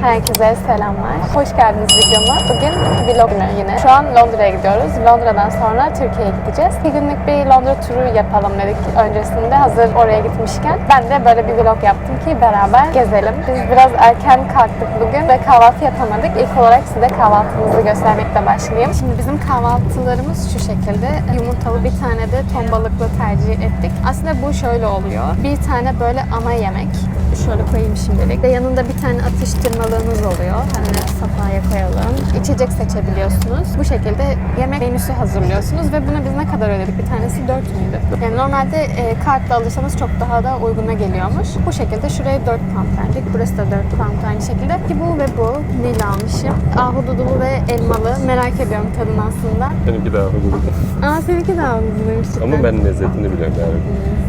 Herkese selamlar. Hoş geldiniz videoma. Bugün vlog günü yine. Şu an Londra'ya gidiyoruz. Londra'dan sonra Türkiye'ye gideceğiz. Bir günlük bir Londra turu yapalım dedik öncesinde. Hazır oraya gitmişken. Ben de böyle bir vlog yaptım ki beraber gezelim. Biz biraz erken kalktık bugün ve kahvaltı yapamadık. İlk olarak size kahvaltımızı göstermekle başlayayım. Şimdi bizim kahvaltılarımız şu şekilde. Yumurtalı bir tane de ton balıklı tercih ettik. Aslında bu şöyle oluyor. Bir tane böyle ana yemek. Şöyle koyayım şimdilik. Ve yanında bir tane atıştırmalığınız oluyor. Hani safhaya koyalım. İçecek seçebiliyorsunuz. Bu şekilde yemek menüsü hazırlıyorsunuz ve buna biz ne kadar ödedik? Bir tanesi 4 müydü? Yani normalde e, kartla alırsanız çok daha da uyguna geliyormuş. Bu şekilde şuraya 4 pound verdik. Burası da 4 pound aynı şekilde. Ki bu ve bu. Nil almışım. Ahududulu ve elmalı. Merak ediyorum tadını aslında. Benimki daha hızlı. Aa seninki de ahududuluymuş. Ama ben lezzetini biliyorum yani.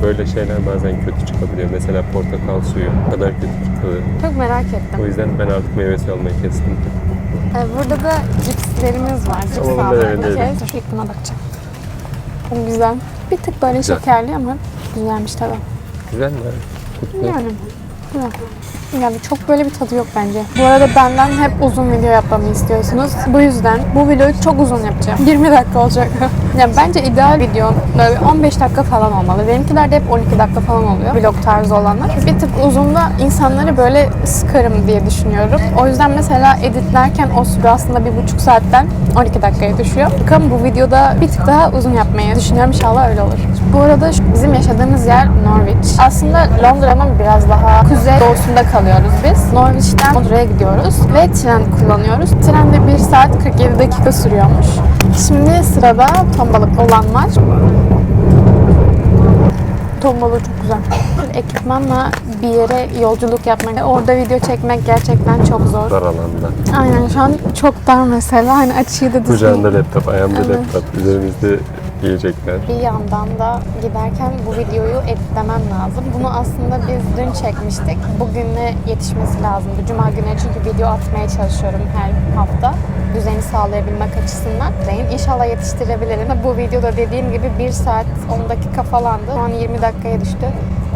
Böyle şeyler bazen kötü çıkabiliyor. Mesela portakal suyu kadar kötü ki tadı. Çok merak ettim. O yüzden ben artık meyve suyu almayı kestim. Ee, Burada da cipslerimiz var. Cips Ama aldım. Dur ilk buna bakacağım. Bu güzel. Bir tık böyle Güzel. şekerli ama güzelmiş tadı. Güzel mi? Kutlu. Yani güzel. Yani çok böyle bir tadı yok bence. Bu arada benden hep uzun video yapmamı istiyorsunuz. Bu yüzden bu videoyu çok uzun yapacağım. 20 dakika olacak. Yani bence ideal video böyle 15 dakika falan olmalı. Benimkiler de hep 12 dakika falan oluyor. Vlog tarzı olanlar. Bir tık uzunda insanları böyle sıkarım diye düşünüyorum. O yüzden mesela editlerken o süre aslında bir buçuk saatten 12 dakikaya düşüyor. Bakalım bu videoda bir tık daha uzun yapmayı düşünüyorum. İnşallah öyle olur. Bu arada bizim yaşadığımız yer Norwich. Aslında Londra'nın biraz daha kuzey doğusunda kalıyoruz biz. Norwich'ten Londra'ya gidiyoruz ve tren kullanıyoruz. Tren de 1 saat 47 dakika sürüyormuş. Şimdi sırada ton balıklı olan var. Ton balığı çok güzel. Ekipmanla bir yere yolculuk yapmak, orada video çekmek gerçekten çok zor. Dar alanda. Aynen şu an çok dar mesela. Hani açıyı da Kucağında düzgün. laptop, ayağımda Evet. laptop, üzerimizde yiyecekler. Bir yandan da giderken bu videoyu editlemem lazım. Bunu aslında biz dün çekmiştik. Bugüne yetişmesi lazımdı. Cuma günü çünkü video atmaya çalışıyorum her hafta. Düzeni sağlayabilmek açısından. Deyim. İnşallah yetiştirebilirim. Bu videoda dediğim gibi 1 saat 10 dakika falandı. Şu an 20 dakikaya düştü.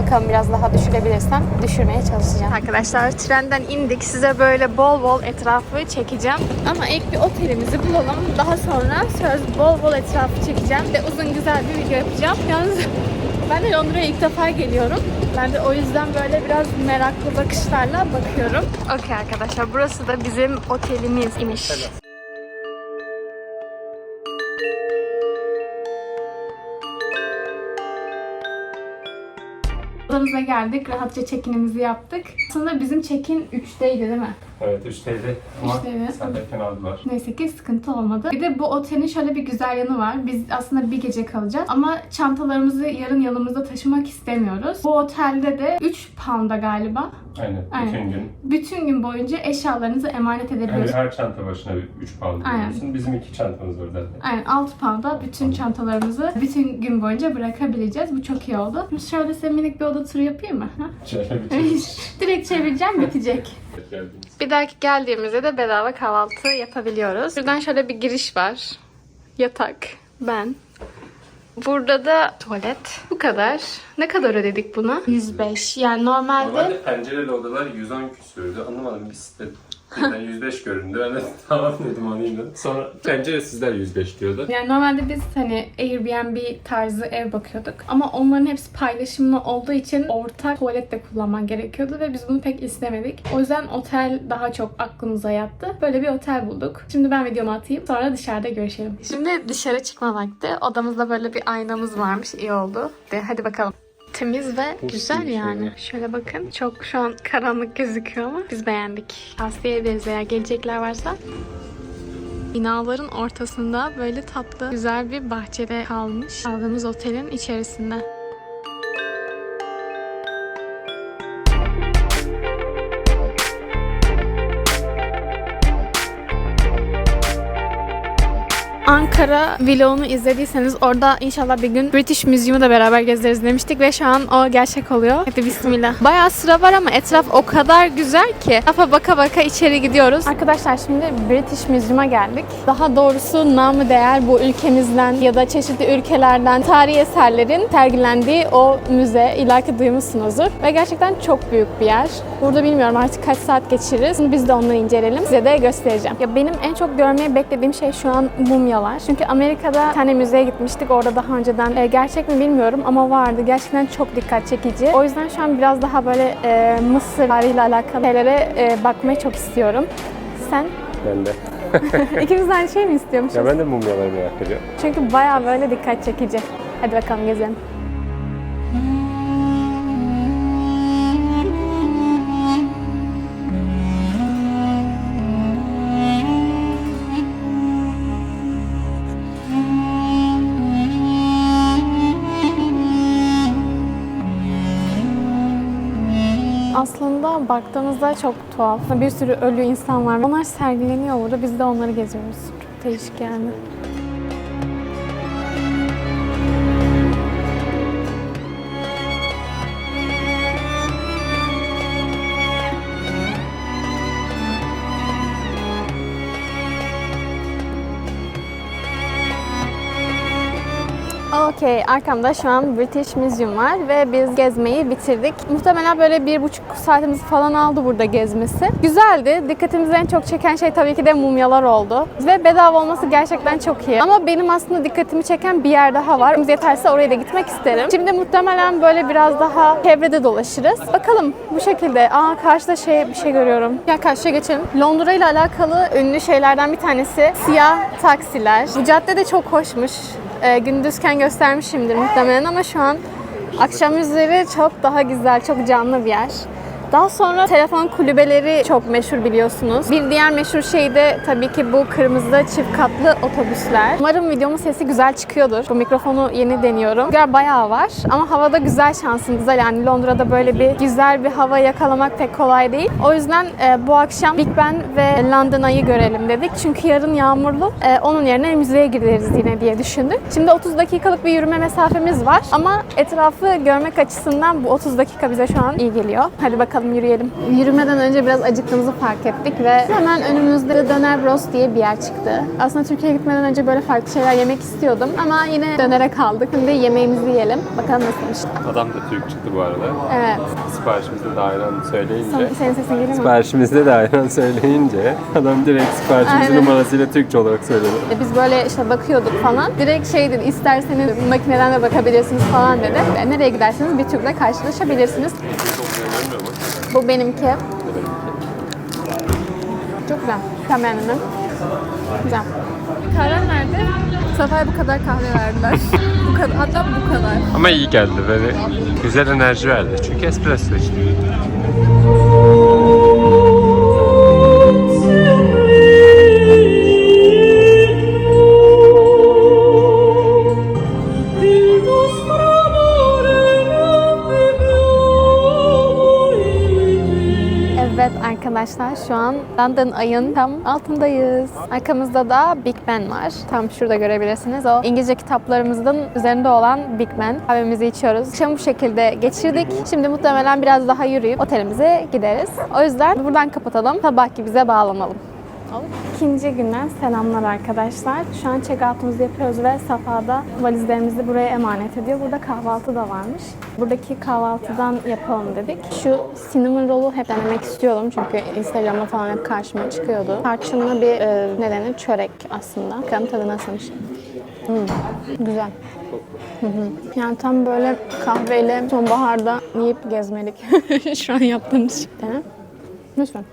Bakalım biraz daha düşürebilirsem düşürmeye çalışacağım. Arkadaşlar trenden indik. Size böyle bol bol etrafı çekeceğim. Ama ilk bir otelimizi bulalım. Daha sonra söz bol bol etrafı çekeceğim. Ve uzun güzel bir video yapacağım. Yalnız ben de Londra'ya ilk defa geliyorum. Ben de o yüzden böyle biraz meraklı bakışlarla bakıyorum. Okey arkadaşlar burası da bizim otelimiz imiş. Odamıza geldik. Rahatça check-in'imizi yaptık. Aslında bizim check-in 3'teydi değil mi? Evet, üçteydi ama Üçteydi. senden aldılar. Neyse ki sıkıntı olmadı. Bir de bu otelin şöyle bir güzel yanı var. Biz aslında bir gece kalacağız ama çantalarımızı yarın yanımızda taşımak istemiyoruz. Bu otelde de 3 pound'a galiba Aynen, Aynen. bütün gün. bütün gün boyunca eşyalarınızı emanet Yani edebiliyorsunuz. her çanta başına 3 pound veriyorsun. Bizim iki çantamız var zaten. Aynen 6 pound'a bütün çantalarımızı bütün gün boyunca bırakabileceğiz. Bu çok iyi oldu. Şimdi şöyle size minik bir oda turu yapayım mı? Şey. Direkt çevireceğim bitecek. Bir dahaki geldiğimizde de bedava kahvaltı yapabiliyoruz. Buradan şöyle bir giriş var. Yatak, ben. Burada da tuvalet. Bu kadar. Ne kadar ödedik buna? 105. Yani normalde... Normalde pencereli odalar 110 küsürdü. Anlamadım bir site. Birden 105 göründü. Ben de tamam dedim alayım dedim. Sonra penceresizler 105 diyordu. Yani normalde biz hani Airbnb tarzı ev bakıyorduk. Ama onların hepsi paylaşımlı olduğu için ortak tuvalet de kullanman gerekiyordu ve biz bunu pek istemedik. O yüzden otel daha çok aklımıza yattı. Böyle bir otel bulduk. Şimdi ben videomu atayım. Sonra dışarıda görüşelim. Şimdi dışarı çıkma vakti. Odamızda böyle bir aynamız varmış. İyi oldu. De, hadi bakalım. Temiz ve Hoş güzel şey yani. ya. Şöyle bakın. Çok şu an karanlık gözüküyor ama biz beğendik. Tavsiye ederiz eğer gelecekler varsa. Binaların ortasında böyle tatlı güzel bir bahçede kalmış. Kaldığımız otelin içerisinde. Ankara vlogunu izlediyseniz orada inşallah bir gün British Museum'u da beraber gezeriz demiştik ve şu an o gerçek oluyor. Hadi bismillah. Bayağı sıra var ama etraf o kadar güzel ki. Etrafa baka baka içeri gidiyoruz. Arkadaşlar şimdi British Museum'a geldik. Daha doğrusu namı değer bu ülkemizden ya da çeşitli ülkelerden tarihi eserlerin sergilendiği o müze. İlla ki duymuşsunuzdur. Ve gerçekten çok büyük bir yer. Burada bilmiyorum artık kaç saat geçiririz. Biz de onları inceleyelim. Size de göstereceğim. Ya benim en çok görmeyi beklediğim şey şu an mumyalar. Çünkü Amerika'da bir tane müzeye gitmiştik. Orada daha önceden e, gerçek mi bilmiyorum ama vardı. Gerçekten çok dikkat çekici. O yüzden şu an biraz daha böyle e, Mısır tarihiyle alakalı şeylere e, bakmayı çok istiyorum. Sen? Ben de. İkimiz de aynı şey mi istiyormuşuz? Ya ben de mumyaları merak ediyorum. Çünkü bayağı böyle dikkat çekici. Hadi bakalım gezelim. Aslında baktığımızda çok tuhaf. Bir sürü ölü insan var. Onlar sergileniyor burada. Biz de onları geziyoruz. Çok değişik yani. Okey, arkamda şu an British Museum var ve biz gezmeyi bitirdik. Muhtemelen böyle bir buçuk saatimiz falan aldı burada gezmesi. Güzeldi. Dikkatimizi en çok çeken şey tabii ki de mumyalar oldu. Ve bedava olması gerçekten çok iyi. Ama benim aslında dikkatimi çeken bir yer daha var. Yeterse oraya da gitmek isterim. Şimdi muhtemelen böyle biraz daha çevrede dolaşırız. Bakalım bu şekilde. Aa karşıda şey bir şey görüyorum. Ya karşıya geçelim. Londra ile alakalı ünlü şeylerden bir tanesi siyah taksiler. Bu cadde de çok hoşmuş. Ee, gündüzken göstermişimdir muhtemelen ama şu an akşam üzeri çok daha güzel, çok canlı bir yer. Daha sonra telefon kulübeleri çok meşhur biliyorsunuz. Bir diğer meşhur şey de tabii ki bu kırmızı çift katlı otobüsler. Umarım videomun sesi güzel çıkıyordur. Bu mikrofonu yeni deniyorum. Rüzgar bayağı var ama havada güzel şansın güzel. Yani Londra'da böyle bir güzel bir hava yakalamak pek kolay değil. O yüzden e, bu akşam Big Ben ve London Eye'ı görelim dedik. Çünkü yarın yağmurlu. E, onun yerine müzeye gideriz yine diye düşündük. Şimdi 30 dakikalık bir yürüme mesafemiz var ama etrafı görmek açısından bu 30 dakika bize şu an iyi geliyor. Hadi bakalım yürüyelim. Yürümeden önce biraz acıktığımızı fark ettik ve hemen önümüzde Döner Bros diye bir yer çıktı. Aslında Türkiye'ye gitmeden önce böyle farklı şeyler yemek istiyordum ama yine dönere kaldık. Şimdi yemeğimizi yiyelim. Bakalım nasılmış. Adam da Türk çıktı bu arada. Evet. Siparişimizde de ayran söyleyince. Son, senin sesin geliyor mu? Siparişimizde de ayran söyleyince adam direkt siparişimizin Aynen. numarasıyla Türkçe olarak söyledi. E, Biz böyle işte bakıyorduk falan. Direkt şey dedi, isterseniz makineden de bakabilirsiniz falan dedi. E, Nereye giderseniz bir Türk'le karşılaşabilirsiniz. Mu? Bu benimki. Çok güzel. Sen beğendin mi? Güzel. Kahve nerede? Safa'ya bu kadar kahve verdiler. bu kadar, hatta bu kadar. Ama iyi geldi böyle güzel enerji verdi. Çünkü espresso işte. Arkadaşlar şu an London ayın tam altındayız. Arkamızda da Big Ben var. Tam şurada görebilirsiniz. O İngilizce kitaplarımızın üzerinde olan Big Ben. Kahvemizi içiyoruz. Akşam bu şekilde geçirdik. Şimdi muhtemelen biraz daha yürüyüp otelimize gideriz. O yüzden buradan kapatalım. Sabah gibi bize bağlanalım. İkinci günden selamlar arkadaşlar. Şu an check-out'umuzu yapıyoruz ve Safa'da valizlerimizi buraya emanet ediyor. Burada kahvaltı da varmış. Buradaki kahvaltıdan yapalım dedik. Şu cinnamon roll'u hep denemek istiyordum çünkü Instagram'da falan hep karşıma çıkıyordu. Tarçınlı bir e, ne denir? Çörek aslında. Bakalım tadı nasılmış. Hmm, güzel. Yani tam böyle kahveyle sonbaharda yiyip gezmelik. Şu an yaptığımız şey. Lütfen.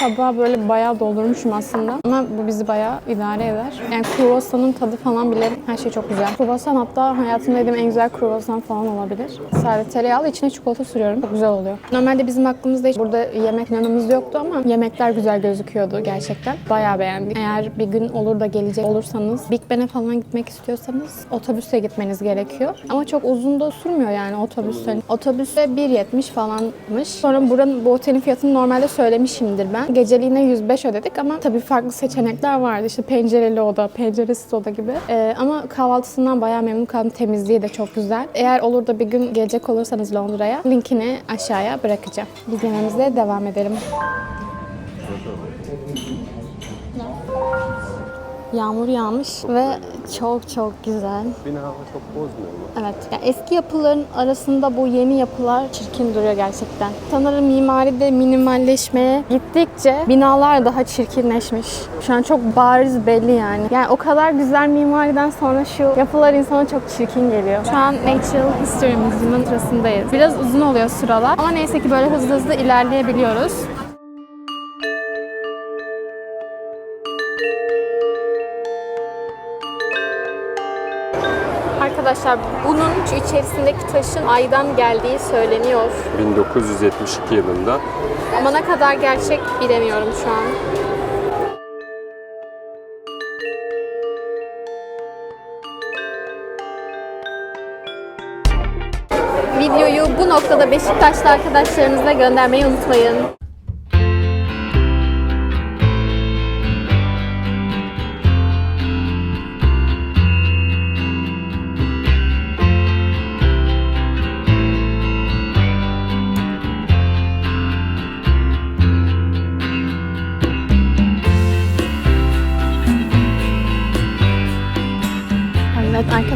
Tabağı böyle bayağı doldurmuşum aslında ama bu bizi bayağı idare eder. Yani kruvasanın tadı falan bile her şey çok güzel. Kruvasan hatta hayatımda yediğim en güzel kruvasan falan olabilir. Sade tereyağlı içine çikolata sürüyorum. Çok güzel oluyor. Normalde bizim aklımızda hiç burada yemek menümüz yoktu ama yemekler güzel gözüküyordu gerçekten. Bayağı beğendik. Eğer bir gün olur da gelecek olursanız Big Ben'e falan gitmek istiyorsanız otobüse gitmeniz gerekiyor. Ama çok uzun da sürmüyor yani otobüs. Otobüse 1.70 falanmış. Sonra buranın bu otelin fiyatını normalde söylemişimdir ben. Geceliğine 105 ödedik ama tabii farklı seçenekler vardı. İşte pencereli oda, penceresiz oda gibi. Ee, ama kahvaltısından bayağı memnun kaldım. Temizliği de çok güzel. Eğer olur da bir gün gelecek olursanız Londra'ya linkini aşağıya bırakacağım. Biz yemeğimize devam edelim. Yağmur yağmış ve çok çok güzel. Bina çok bozmuyor mu? Evet. Yani eski yapıların arasında bu yeni yapılar çirkin duruyor gerçekten. Sanırım mimaride minimalleşmeye gittikçe binalar daha çirkinleşmiş. Şu an çok bariz belli yani. Yani o kadar güzel mimariden sonra şu yapılar insana çok çirkin geliyor. Şu an Natural History Museum'un sırasındayız. Biraz uzun oluyor sıralar ama neyse ki böyle hızlı hızlı ilerleyebiliyoruz. Arkadaşlar bunun içerisindeki taşın aydan geldiği söyleniyor. 1972 yılında Ama ne kadar gerçek bilemiyorum şu an. Videoyu bu noktada Beşiktaşlı arkadaşlarınıza göndermeyi unutmayın.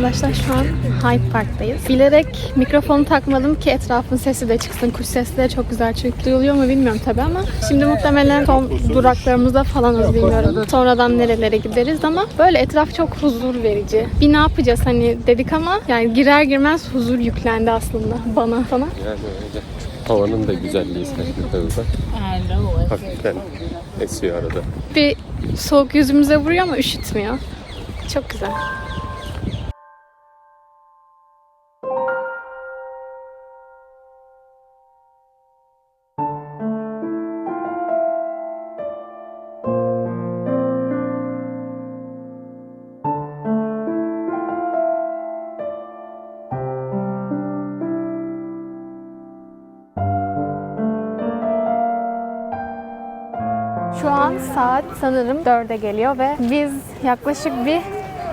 Arkadaşlar şu an Hyde Park'tayız. Bilerek mikrofonu takmadım ki etrafın sesi de çıksın. Kuş sesleri çok güzel çünkü. Duyuluyor mu bilmiyorum tabi ama şimdi muhtemelen son duraklarımızda falanız bilmiyorum. Sonradan nerelere gideriz ama böyle etraf çok huzur verici. Bir ne yapacağız hani dedik ama yani girer girmez huzur yüklendi aslında bana sana. yani öyle. Havanın da güzelliği da. Hafiften esiyor arada. Bir soğuk yüzümüze vuruyor ama üşütmüyor. Çok güzel. Şu an saat sanırım 4'e geliyor ve biz yaklaşık bir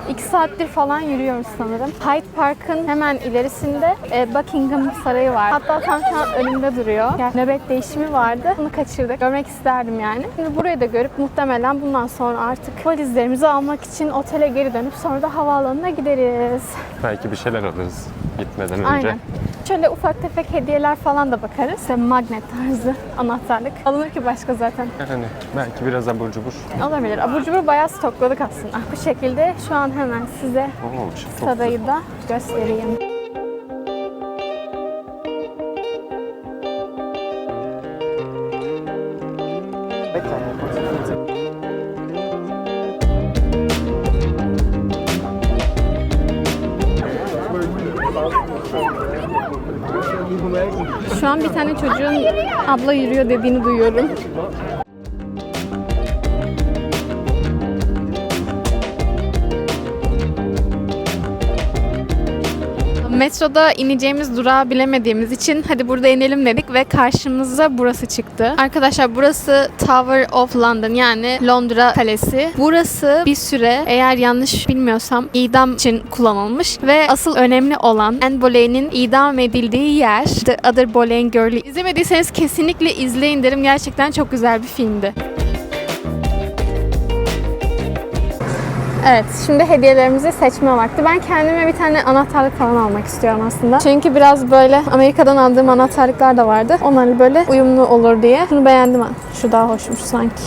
2 saattir falan yürüyoruz sanırım. Hyde Park'ın hemen ilerisinde e, Buckingham Sarayı var. Hatta tam şu an önümde duruyor. Yani nöbet değişimi vardı. Bunu kaçırdık. Görmek isterdim yani. Şimdi burayı da görüp muhtemelen bundan sonra artık valizlerimizi almak için otele geri dönüp sonra da havaalanına gideriz. Belki bir şeyler alırız gitmeden önce. Aynen. Şöyle ufak tefek hediyeler falan da bakarız. İşte magnet tarzı anahtarlık. Alınır ki başka zaten. Yani belki biraz abur cubur Olabilir. Abur cubur bayağı stokladık aslında. Bu şekilde şu an hemen size. Çok sarayı da göstereyim. Çocuğun abla yürüyor dediğini duyuyorum. Metroda ineceğimiz durağı bilemediğimiz için hadi burada inelim dedik ve karşımıza burası çıktı. Arkadaşlar burası Tower of London yani Londra Kalesi. Burası bir süre eğer yanlış bilmiyorsam idam için kullanılmış ve asıl önemli olan Anne Boleyn'in idam edildiği yer The Other Boleyn Girl'ü. İzlemediyseniz kesinlikle izleyin derim. Gerçekten çok güzel bir filmdi. Evet, şimdi hediyelerimizi seçme vakti. Ben kendime bir tane anahtarlık falan almak istiyorum aslında. Çünkü biraz böyle Amerika'dan aldığım anahtarlıklar da vardı. Onlarla böyle uyumlu olur diye. Şunu beğendim. ha. Şu daha hoşmuş sanki.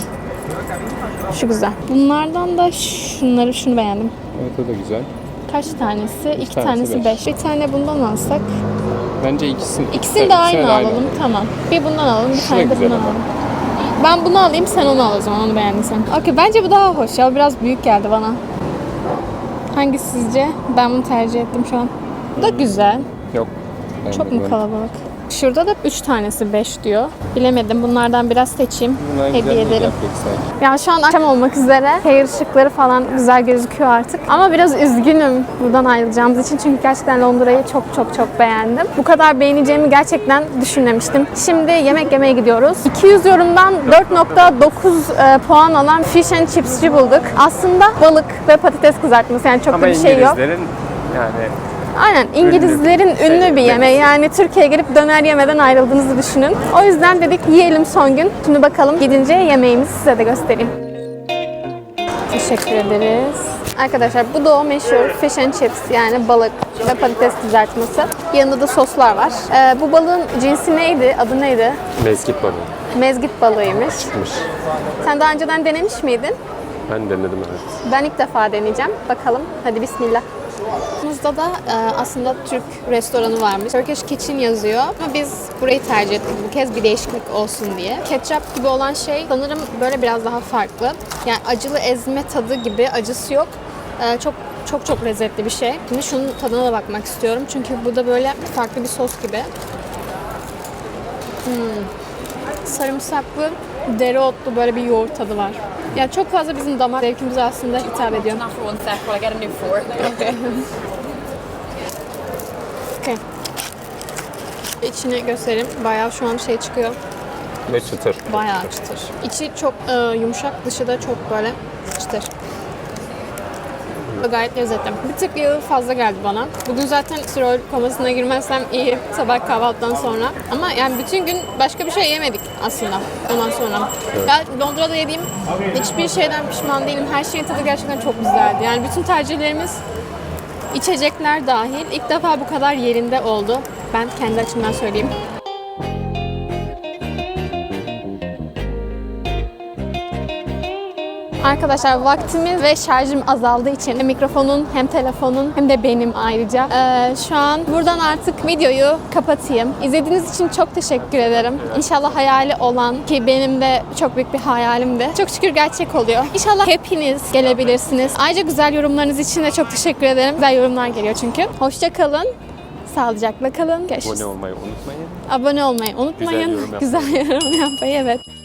Şu güzel. Bunlardan da şunları, şunu beğendim. Evet o da güzel. Kaç tanesi? İki tanesi tanesi beş. beş. Bir tane bundan alsak. Bence ikisini, İkisini de aynı alalım. Tamam. Bir bundan alalım, bir Şu da tane de bundan alalım. Ben bunu alayım, sen onu al o zaman. Onu beğendiysen. Okey, bence bu daha hoş ya. Biraz büyük geldi bana. Hangisi sizce? Ben bunu tercih ettim şu an. Bu da güzel. Yok. Çok mu kalabalık? Şurada da 3 tanesi 5 diyor. Bilemedim. Bunlardan biraz seçeyim. Hediye ederim. Ya şu an akşam olmak üzere. Şehir ışıkları falan güzel gözüküyor artık. Ama biraz üzgünüm buradan ayrılacağımız için. Çünkü gerçekten Londra'yı çok çok çok beğendim. Bu kadar beğeneceğimi gerçekten düşünmemiştim. Şimdi yemek yemeye gidiyoruz. 200 yorumdan 4.9 e, puan alan fish and chipsçi bulduk. Aslında balık ve patates kızartması yani çok Ama da bir şey yok. İngilizlerin yani Aynen İngilizlerin Şey, ünlü bir yemeği. Yani Türkiye'ye girip döner yemeden ayrıldığınızı düşünün. O yüzden dedik yiyelim son gün. Şimdi bakalım gidince yemeğimizi size de göstereyim. Teşekkür ederiz. Arkadaşlar bu da o meşhur fish and chips yani balık ve patates kızartması. Yanında da soslar var. Ee, bu balığın cinsi neydi? Adı neydi? mezgit balığı Mezgit balığıymış. çıkmış. Sen daha önceden denemiş miydin? Ben denedim evet. Ben ilk defa deneyeceğim. Bakalım. Hadi bismillah. Yanımızda da e, aslında Türk restoranı varmış. Turkish Kitchen yazıyor. Ama biz burayı tercih ettik bu kez bir değişiklik olsun diye. Ketçap gibi olan şey sanırım böyle biraz daha farklı. Yani acılı ezme tadı gibi acısı yok. E, çok çok çok lezzetli bir şey. Şimdi şunun tadına da bakmak istiyorum. Çünkü bu da böyle farklı bir sos gibi. Sarımsaklı, dereotlu böyle bir yoğurt tadı var. Ya çok fazla bizim damak zevkimize aslında hitap ediyor. Okay. İçini göstereyim. Bayağı şu an şey çıkıyor. Ve çıtır. Bayağı çıtır. İçi çok e, yumuşak, dışı da çok böyle çıtır. Ve Gayet lezzetli. Bir tık yağı fazla geldi bana. Bugün zaten sirol komasına girmezsem iyi sabah kahvaltıdan sonra. Ama yani bütün gün başka bir şey yemedik aslında ondan sonra. Ben Londra'da yediğim hiçbir şeyden pişman değilim. Her şeyin tadı gerçekten çok güzeldi. Yani bütün tercihlerimiz içecekler dahil ilk defa bu kadar yerinde oldu. Ben kendi açımdan söyleyeyim. Arkadaşlar vaktimiz ve şarjım azaldığı için hem mikrofonun hem telefonun hem de benim ayrıca. Ee, şu an buradan artık videoyu kapatayım. İzlediğiniz için çok teşekkür ederim. İnşallah hayali olan ki benim de çok büyük bir hayalimdi. Çok şükür gerçek oluyor. İnşallah hepiniz gelebilirsiniz. Ayrıca güzel yorumlarınız için de çok teşekkür ederim. Güzel yorumlar geliyor çünkü. Hoşça kalın. Sağlıcakla kalın. Görüşürüz. Abone olmayı unutmayın. Abone olmayı unutmayın. yorum yapmayı. Güzel yorum yapmayı evet.